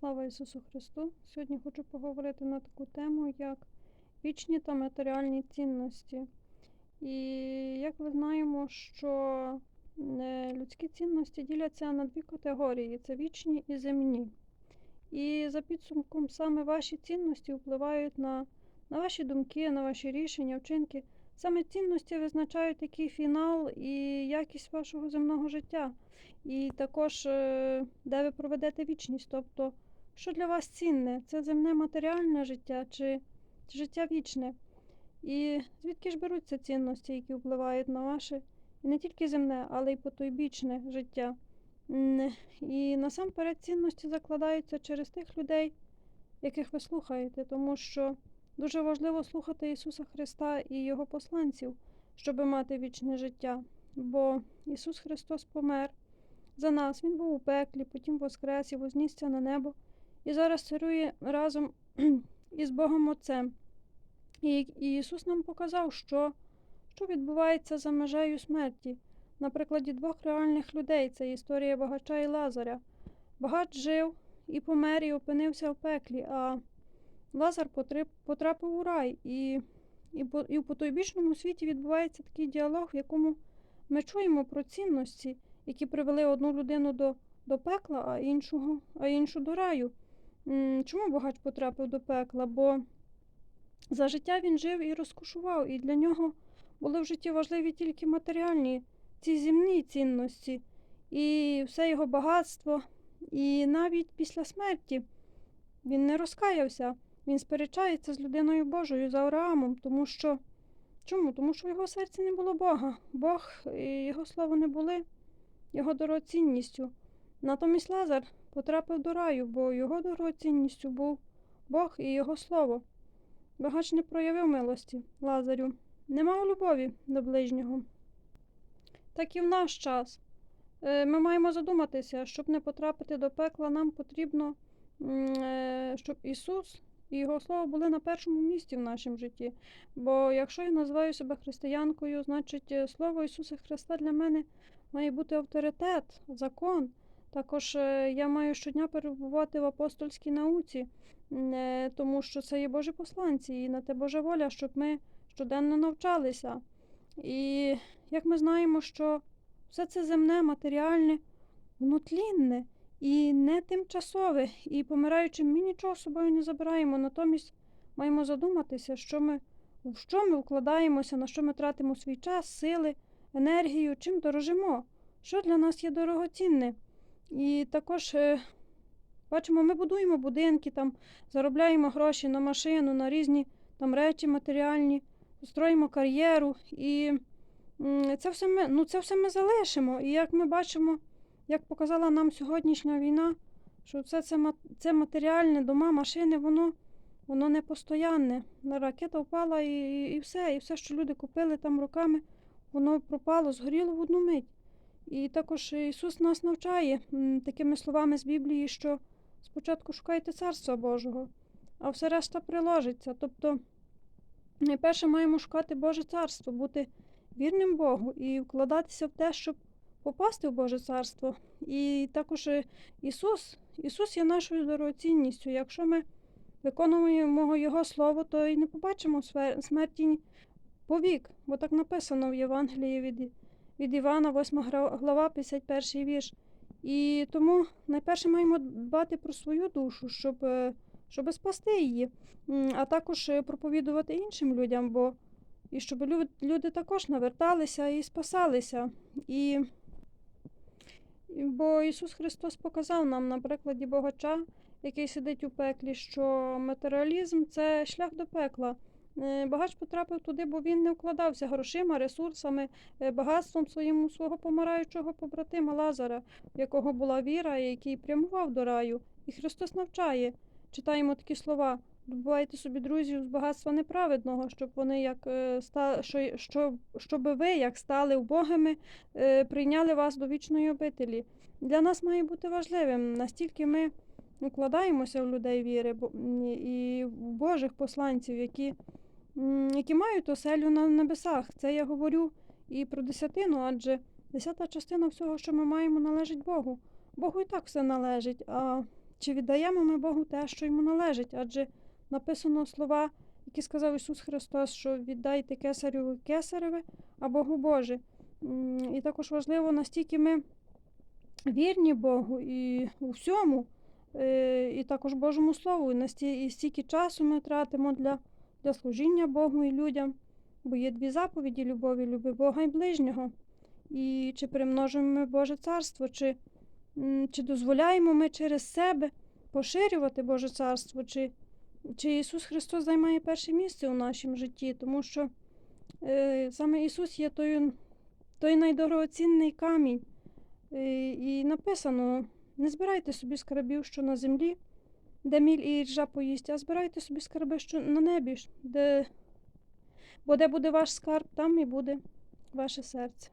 Слава Ісусу Христу! Сьогодні хочу поговорити на таку тему, як вічні та матеріальні цінності. І як ми знаємо, що е, людські цінності діляться на дві категорії: це вічні і земні. І за підсумком саме ваші цінності впливають на, на ваші думки, на ваші рішення, вчинки. Саме цінності визначають який фінал і якість вашого земного життя. І також е, де ви проведете вічність. Тобто, що для вас цінне? Це земне матеріальне життя чи, життя вічне? І звідки ж беруться цінності, які впливають на ваше і не тільки земне, але й потойбічне життя. І насамперед цінності закладаються через тих людей, яких ви слухаєте, тому що дуже важливо слухати Ісуса Христа і Його посланців, щоб мати вічне життя. Бо Ісус Христос помер за нас. Він був у пеклі, потім воскрес і вознісся на небо, і зараз царює разом із Богом Отцем. І Ісус нам показав, що, що відбувається за межею смерті. На прикладі двох реальних людей це історія багача і Лазаря. Багач жив і помер, і опинився в пеклі, а Лазар потрапив у рай. І, і, по- і в потойбічному світі відбувається такий діалог, в якому ми чуємо про цінності, які привели одну людину до, до пекла, а, іншого, а іншу до раю. Чому багач потрапив до пекла? Бо за життя він жив і розкошував, і для нього були в житті важливі тільки матеріальні, ці земні цінності, і все його багатство. І навіть після смерті він не розкаявся, він сперечається з людиною Божою за Авраамом, тому що чому? Тому що в його серці не було Бога. Бог і його слово не були його дорогоцінністю. Натомість Лазар потрапив до раю, бо його дорогоцінністю був Бог і його слово. Багач не проявив милості Лазарю, не мав любові до ближнього. Так і в наш час. Е, Ми маємо задуматися, щоб не потрапити до пекла, нам потрібно, е, щоб Ісус і Його Слово були на першому місці в нашому житті. Бо якщо я називаю себе християнкою, значить е, Слово Ісуса Христа для мене має бути авторитет, закон. Також е, я маю щодня перебувати в апостольській науці, е, тому що це є Божі посланці, і на те Божа воля, щоб ми щоденно навчалися. І як ми знаємо, що все це земне, матеріальне, воно тлінне і не тимчасове, і помираючим ми нічого з собою не забираємо. Натомість маємо задуматися, що ми, в що ми вкладаємося, на що ми тратимо свій час, сили, енергію, чим дорожимо, що для нас є дорогоцінне. І також е, бачимо, ми будуємо будинки, там, заробляємо гроші на машину, на різні там, речі матеріальні, строїмо кар'єру. І це все, ми, ну, це все ми залишимо. І як ми бачимо, як показала нам сьогоднішня війна, що все це, це матеріальне, дома, машини, воно, воно не постоянне. Ракета впала і, і, все. І все, що люди купили там руками, воно пропало, згоріло в одну мить. І також Ісус нас навчає такими словами з Біблії, що спочатку шукайте Царства Божого, а все решта приложиться. Тобто, найперше маємо шукати Боже Царство, бути вірним Богу і вкладатися в те, щоб попасти в Боже Царство. І також Ісус, Ісус є нашою дорогоцінністю. Якщо ми виконуємо Його Слово, то і не побачимо смерті повік, бо так написано в Євангелії від, від Івана, 8 глава, 51 вірш. І тому найперше маємо дбати про свою душу, щоб, е, щоб спасти її, а також е, проповідувати іншим людям, бо і щоб люди також наверталися і спасалися. І, бо Ісус Христос показав нам на прикладі богача, який сидить у пеклі, що матеріалізм це шлях до пекла. Е, Багач потрапив туди, бо він не вкладався грошима, ресурсами, е, багатством своїм у свого помираючого побратима Лазара, в якого була віра, і який прямував до раю. І Христос навчає. Читаємо такі слова: добувайте собі друзів з багатства неправедного, щоб вони як е, ста, що, що, щоб ви, як стали убогими, прийняли вас до вічної обителі. Для нас має бути важливим, настільки ми укладаємося в людей віри і в Божих посланців, які, які мають оселю на небесах. Це я говорю і про десятину, адже десята частина всього, що ми маємо, належить Богу. Богу і так все належить. А чи віддаємо ми Богу те, що йому належить? Адже написано слова, які сказав Ісус Христос, що віддайте кесарю кесареве, а Богу Боже. І також важливо, настільки ми вірні Богу і у всьому, е, і також Божому Слову, і насті- і стільки часу ми тратимо для, для служіння Богу і людям. Бо є дві заповіді любові, люби Бога і ближнього. І чи примножуємо ми Боже царство, чи, чи дозволяємо ми через себе поширювати Боже царство, чи, чи Ісус Христос займає перше місце у нашому житті, тому що е, саме Ісус є той, той найдорогоцінний камінь. Е, і написано: не збирайте собі скарбів, що на землі, де міль і ржа поїсть, а збирайте собі скарби, що на небі, де, бо де буде ваш скарб, там і буде ваше серце.